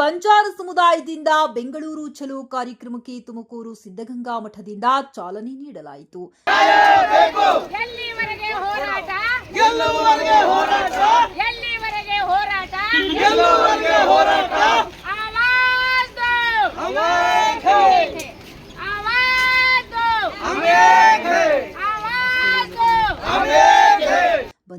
ಬಂಜಾರ ಸಮುದಾಯದಿಂದ ಬೆಂಗಳೂರು ಚಲೋ ಕಾರ್ಯಕ್ರಮಕ್ಕೆ ತುಮಕೂರು ಸಿದ್ಧಗಂಗಾ ಮಠದಿಂದ ಚಾಲನೆ ನೀಡಲಾಯಿತು.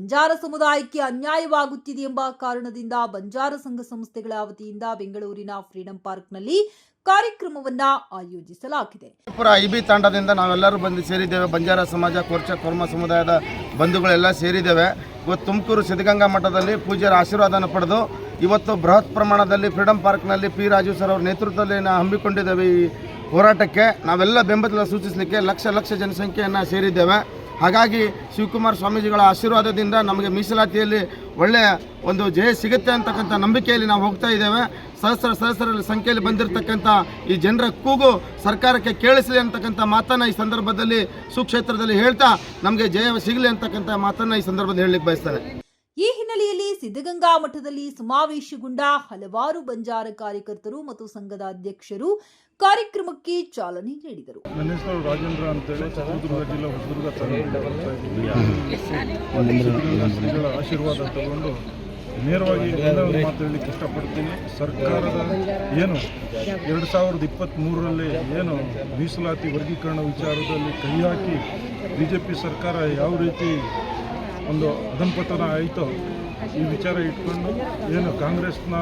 ಬಂಜಾರ ಸಮುದಾಯಕ್ಕೆ ಅನ್ಯಾಯವಾಗುತ್ತಿದೆ ಎಂಬ ಕಾರಣದಿಂದ ಬಂಜಾರ ಸಂಘ ಸಂಸ್ಥೆಗಳ ವತಿಯಿಂದ ಬೆಂಗಳೂರಿನ ಫ್ರೀಡಂ ಪಾರ್ಕ್ನಲ್ಲಿ ಕಾರ್ಯಕ್ರಮವನ್ನ ಆಯೋಜಿಸಲಾಗಿದೆ. ಪುರ ತಂಡದಿಂದ ಬಿ ತಾಂಡದಿಂದ ನಾವೆಲ್ಲರೂ ಬಂದು ಸೇರಿದ್ದೇವೆ. ಬಂಜಾರ ಸಮಾಜ, ಕೋರ್ಚ, ಕೋರ್ಮ ಸಮುದಾಯದ ಬಂಧುಗಳೆಲ್ಲ ಸೇರಿದ್ದೇವೆ. ಇವತ್ತು ತುಮಕೂರು ಸಿದ್ಧಗಂಗಾ ಮಠದಲ್ಲಿ ಪೂಜ್ಯರ ಆಶೀರ್ವಾದನ ಪಡೆದು ಇವತ್ತು ಬೃಹತ್ ಪ್ರಮಾಣದಲ್ಲಿ ಫ್ರೀಡಂ ಪಾರ್ಕ್ನಲ್ಲಿ ಪಿ ರಾಜು ಸರ್ ಅವರ ನೇತೃತ್ವದಲ್ಲಿ ನಾವು ಹಮ್ಮಿಕೊಂಡಿದ್ದೇವೆ ಈ ಹೋರಾಟಕ್ಕೆ. ನಾವೆಲ್ಲ ಬೆಂಬಲ ಸೂಚಿಸಲಿಕ್ಕೆ ಲಕ್ಷ ಲಕ್ಷ ಜನಸಂಖ್ಯೆಯನ್ನು ಸೇರಿದ್ದೇವೆ. ಹಾಗಾಗಿ ಶಿವಕುಮಾರ್ ಸ್ವಾಮೀಜಿಗಳ ಆಶೀರ್ವಾದದಿಂದ ನಮಗೆ ಮೀಸಲಾತಿಯಲ್ಲಿ ಒಳ್ಳೆಯ ಒಂದು ಜಯ ಸಿಗುತ್ತೆ ಅಂತಕ್ಕಂಥ ನಂಬಿಕೆಯಲ್ಲಿ ನಾವು ಹೋಗ್ತಾ ಇದ್ದೇವೆ. ಸಹಸ್ರ ಸಹಸ್ರ ಸಂಖ್ಯೆಯಲ್ಲಿ ಬಂದಿರತಕ್ಕಂಥ ಈ ಜನರ ಕೂಗು ಸರ್ಕಾರಕ್ಕೆ ಕೇಳಿಸಲಿ ಅಂತಕ್ಕಂಥ ಮಾತನ್ನು ಈ ಸಂದರ್ಭದಲ್ಲಿ ಸುಕ್ಷೇತ್ರದಲ್ಲಿ ಹೇಳ್ತಾ ನಮಗೆ ಜಯ ಸಿಗಲಿ ಅಂತಕ್ಕಂಥ ಮಾತನ್ನು ಈ ಸಂದರ್ಭದಲ್ಲಿ ಹೇಳಲಿಕ್ಕೆ ಬಯಸ್ತಾರೆ ಈ ಹಿನ್ನೆಲೆಯಲ್ಲಿ ಸಿದ್ಧಗಂಗಾ ಮಠದಲ್ಲಿ ಸಮಾವೇಶಗೊಂಡ ಹಲವಾರು ಬಂಜಾರ ಕಾರ್ಯಕರ್ತರು ಮತ್ತು ಸಂಘದ ಅಧ್ಯಕ್ಷರು ಕಾರ್ಯಕ್ರಮಕ್ಕೆ ಚಾಲನೆ ನೀಡಿದರು. ನನ್ನ ಹೆಸರು ರಾಜೇಂದ್ರ ಅಂತೇಳಿ ಚಿತ್ರದುರ್ಗ ಜಿಲ್ಲೆ ಹೊಸದುರ್ಗ ಶ್ರೀಗಳ ಆಶೀರ್ವಾದ ತಗೊಂಡು ನೇರವಾಗಿ ಎಲ್ಲರೂ ಮಾತಾಡಲಿಕ್ಕೆ ಮಾತು ಹೇಳಲಿಕ್ಕೆ ಇಷ್ಟಪಡ್ತೀನಿ. ಸರ್ಕಾರದ ಏನು ಎರಡು ಸಾವಿರದ ಇಪ್ಪತ್ತ್ಮೂರರಲ್ಲಿ ಏನು ಮೀಸಲಾತಿ ವರ್ಗೀಕರಣ ವಿಚಾರದಲ್ಲಿ ಕೈ ಹಾಕಿ ಬಿ ಜೆ ಪಿ ಸರ್ಕಾರ ಯಾವ ರೀತಿ ಒಂದು ಅಧಂಪತನ ಆಯಿತೋ ಈ ವಿಚಾರ ಇಟ್ಕೊಂಡು ಏನು ಕಾಂಗ್ರೆಸ್ನ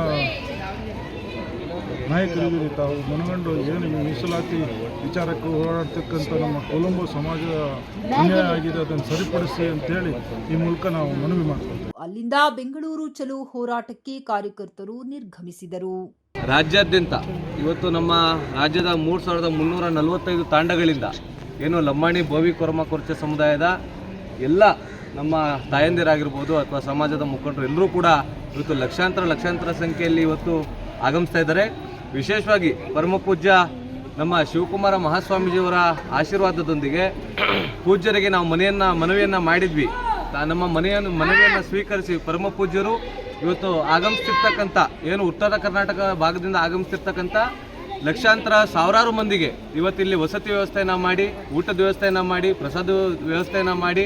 ನಾಯಕರಿಗೆ ತಾವು ಮನಗಂಡು ಏನು ಈ ಮೀಸಲಾತಿ ವಿಚಾರಕ್ಕೆ ಹೋರಾಡ್ತಕ್ಕಂಥ ನಮ್ಮ ಕೊಲಂಬೋ ಸಮಾಜ ಅನ್ಯಾಯ ಆಗಿದೆ ಅದನ್ನು ಸರಿಪಡಿಸಿ ಅಂತೇಳಿ ಈ ಮೂಲಕ ನಾವು ಮನವಿ ಮಾಡ್ತೇವೆ. ಅಲ್ಲಿಂದ ಬೆಂಗಳೂರು ಚಲೋ ಹೋರಾಟಕ್ಕೆ ಕಾರ್ಯಕರ್ತರು ನಿರ್ಗಮಿಸಿದರು. ರಾಜ್ಯಾದ್ಯಂತ ಇವತ್ತು ನಮ್ಮ ರಾಜ್ಯದ ಮೂರು ಸಾವಿರದ ಮುನ್ನೂರ ನಲವತ್ತೈದು ತಾಂಡಗಳಿಂದ ಏನು ಲಂಬಾಣಿ ಭೋವಿ ಕೊರಮ ಕೊರ್ಚೆ ಸಮುದಾಯದ ಎಲ್ಲ ನಮ್ಮ ತಾಯಂದಿರಾಗಿರ್ಬೋದು ಅಥವಾ ಸಮಾಜದ ಮುಖಂಡರು ಎಲ್ಲರೂ ಕೂಡ ಇವತ್ತು ಲಕ್ಷಾಂತರ ಲಕ್ಷಾಂತರ ಸಂಖ್ಯೆಯಲ್ಲಿ ಇವತ್ತು ಆಗಮಿಸ್ತಾ ಇದ್ದಾರೆ. ವಿಶೇಷವಾಗಿ ಪರಮ ಪೂಜ್ಯ ನಮ್ಮ ಶಿವಕುಮಾರ ಮಹಾಸ್ವಾಮೀಜಿಯವರ ಆಶೀರ್ವಾದದೊಂದಿಗೆ ಪೂಜ್ಯರಿಗೆ ನಾವು ಮನೆಯನ್ನು ಮನವಿಯನ್ನು ಮಾಡಿದ್ವಿ. ತಾ- ನಮ್ಮ ಮನೆಯನ್ನು ಮನವಿಯನ್ನು ಸ್ವೀಕರಿಸಿ ಪರಮ ಪೂಜ್ಯರು ಇವತ್ತು ಆಗಮಿಸ್ತಿರ್ತಕ್ಕಂಥ ಏನು ಉತ್ತರ ಕರ್ನಾಟಕ ಭಾಗದಿಂದ ಆಗಮಿಸ್ತಿರ್ತಕ್ಕಂಥ ಲಕ್ಷಾಂತರ ಸಾವಿರಾರು ಮಂದಿಗೆ ಇವತ್ತಿಲ್ಲಿ ವಸತಿ ವ್ಯವಸ್ಥೆಯನ್ನು ಮಾಡಿ ಊಟದ ವ್ಯವಸ್ಥೆಯನ್ನು ಮಾಡಿ ಪ್ರಸಾದ ವ್ಯವಸ್ಥೆಯನ್ನು ಮಾಡಿ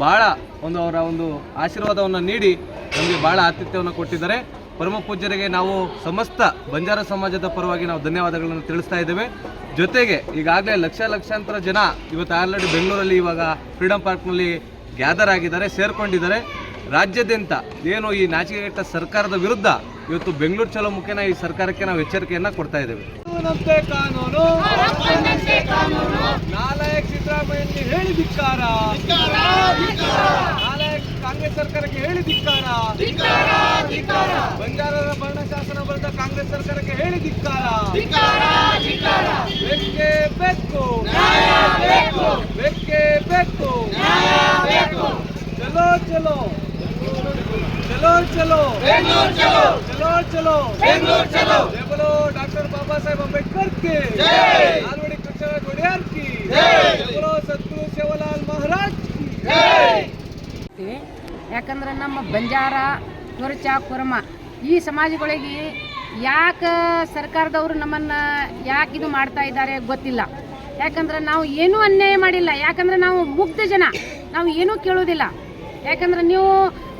ಭಾಳ ಒಂದು ಅವರ ಒಂದು ಆಶೀರ್ವಾದವನ್ನು ನೀಡಿ ನಮಗೆ ಭಾಳ ಆತಿಥ್ಯವನ್ನು ಕೊಟ್ಟಿದ್ದಾರೆ. ಪರಮ ಪೂಜ್ಯರಿಗೆ ನಾವು ಸಮಸ್ತ ಬಂಜಾರ ಸಮಾಜದ ಪರವಾಗಿ ನಾವು ಧನ್ಯವಾದಗಳನ್ನು ತಿಳಿಸ್ತಾ ಇದ್ದೇವೆ. ಜೊತೆಗೆ ಈಗಾಗಲೇ ಲಕ್ಷ ಲಕ್ಷಾಂತರ ಜನ ಇವತ್ತು ಆಲ್ರೆಡಿ ಬೆಂಗಳೂರಲ್ಲಿ ಇವಾಗ ಫ್ರೀಡಂ ಪಾರ್ಕ್ನಲ್ಲಿ ಗ್ಯಾದರ್ ಆಗಿದ್ದಾರೆ ಸೇರ್ಕೊಂಡಿದ್ದಾರೆ. ರಾಜ್ಯಾದ್ಯಂತ ಏನು ಈ ನಾಚಿಕೆಗೆಟ್ಟ ಸರ್ಕಾರದ ವಿರುದ್ಧ ಇವತ್ತು ಬೆಂಗಳೂರು ಚಲೋ ಮುಖೇನ ಈ ಸರ್ಕಾರಕ್ಕೆ ನಾವು ಎಚ್ಚರಿಕೆಯನ್ನು ಕೊಡ್ತಾ ಇದ್ದೇವೆ. ಕಾನೂನು. ನಾಲಾಯಕ್ ಸಿದ್ದರಾಮಯ್ಯ ಹೇಳಿ ಧಿಕ್ಕಾರ. ನಾಲಾಯಕ್ ಕಾಂಗ್ರೆಸ್ ಸರ್ಕಾರಕ್ಕೆ ಹೇಳಿ ಧಿಕ್ಕಾರ. ಸರ್ಕಾರಕ್ಕೆ ಹೇಳಿ ಧಿಕ್ಕಾರ ಬೇಕೇ ಬೇಕು ಬೇಕೇ ಬೇಕು ಚಲೋ ಚಲೋ ಚಲೋ ಚಲೋ ಬೆಂಗಳೂರು ಚಲೋ ಚಲೋ ಚಲೋ ಬೆಂಗಳೂರು ಚಲೋ जय बोलो डॉक्टर बाबा साहेब अम्बेडकर की जय। नालवड़ी कृष्ण गोडियार की जय। जय बोलो सतगुरु सेवालाल महाराज की ಮಾಡ್ತೀವಿ. ಯಾಕಂದ್ರೆ ನಮ್ಮ ಬಂಜಾರ ಕೊರಚ ಕೊರಮ ಈ ಸಮಾಜಗಳಿಗೆ ಯಾಕೆ ಸರ್ಕಾರದವರು ನಮ್ಮನ್ನು ಯಾಕೆ ಇದು ಮಾಡ್ತಾ ಇದ್ದಾರೆ ಗೊತ್ತಿಲ್ಲ. ಯಾಕಂದ್ರೆ ನಾವು ಏನೂ ಅನ್ಯಾಯ ಮಾಡಿಲ್ಲ. ಯಾಕಂದ್ರೆ ನಾವು ಮುಗ್ಧ ಜನ. ನಾವು ಏನೂ ಕೇಳೋದಿಲ್ಲ ಯಾಕಂದ್ರೆ ನೀವು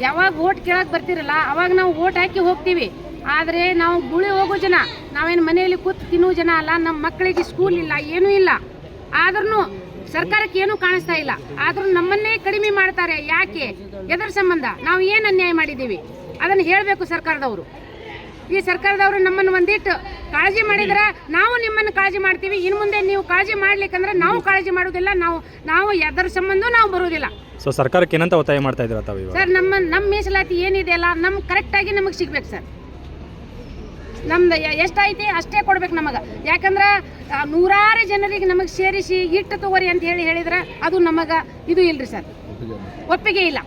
ಯಾವಾಗ ಓಟ್ ಕೇಳಕ್ಕೆ ಬರ್ತೀರಲ್ಲ, ಅವಾಗ ನಾವು ಓಟ್ ಹಾಕಿ ಹೋಗ್ತೀವಿ. ಆದರೆ ನಾವು ಗುಳಿ ಹೋಗೋ ಜನ, ನಾವೇನು ಮನೆಯಲ್ಲಿ ಕೂತು ತಿನ್ನೋ ಜನ ಅಲ್ಲ, ನಮ್ಮ ಮಕ್ಕಳಿಗೆ ಸ್ಕೂಲ್ ಇಲ್ಲ, ಏನೂ ಇಲ್ಲ. ಆದ್ರೂ ಸರ್ಕಾರಕ್ಕೆ ಏನೂ ಕಾಣಿಸ್ತಾ ಇಲ್ಲ. ಆದ್ರೂ ನಮ್ಮನ್ನೇ ಕಡಿಮೆ ಮಾಡ್ತಾರೆ. ಯಾಕೆ? ಎದರ ಸಂಬಂಧ. ನಾವು ಏನು ಅನ್ಯಾಯ ಮಾಡಿದ್ದೀವಿ? ಅದನ್ನು ಹೇಳಬೇಕು ಸರ್ಕಾರದವರು. ಈ ಸರ್ಕಾರದವರು ನಮ್ಮನ್ನು ಒಂದಿಟ್ಟು ಕಾಳಜಿ ಮಾಡಿದ್ರೆ ನಾವು ನಿಮ್ಮನ್ನು ಕಾಳಜಿ ಮಾಡ್ತೀವಿ. ಇನ್ನು ಮುಂದೆ ನೀವು ಕಾಳಜಿ ಮಾಡ್ಲಿಕ್ಕಂದ್ರೆ ನಾವು ಕಾಳಜಿ ಮಾಡೋದಿಲ್ಲ ನಾವು ನಾವು ಎದರ ಸಂಬಂಧ ನಾವು ಬರೋದಿಲ್ಲ ಸೊ ಸರ್ಕಾರಕ್ಕೆ ಏನಂತ ಒತ್ತಾಯ ಮಾಡ್ತಾ ಇದ್ದೀರಾ ತಾವು ಇವಾಗ? ಸರ್ ನಮ್ಮ ನಮ್ಮ ಮೀಸಲಾತಿ ಏನಿದೆ ಅಲ್ಲ ನಮ್ ಕರೆಕ್ಟಾಗಿ ನಮಗೆ ಸಿಗ್ಬೇಕು ಸರ್. ನಮ್ದು ಎಷ್ಟೈತಿ ಅಷ್ಟೇ ಕೊಡ್ಬೇಕು ನಮಗೆ. ಯಾಕಂದ್ರೆ ಆ, ನೂರಾರು ಜನರಿಗೆ ನಮಗೆ ಸೇರಿಸಿ ಇಟ್ಟು ತಗೋರಿ ಅಂತ ಹೇಳಿ ಹೇಳಿದ್ರೆ ಅದು ನಮಗೆ ಇದು ಇಲ್ರಿ ಸರ್. ಒಪ್ಪಿಗೆ ಇಲ್ಲ.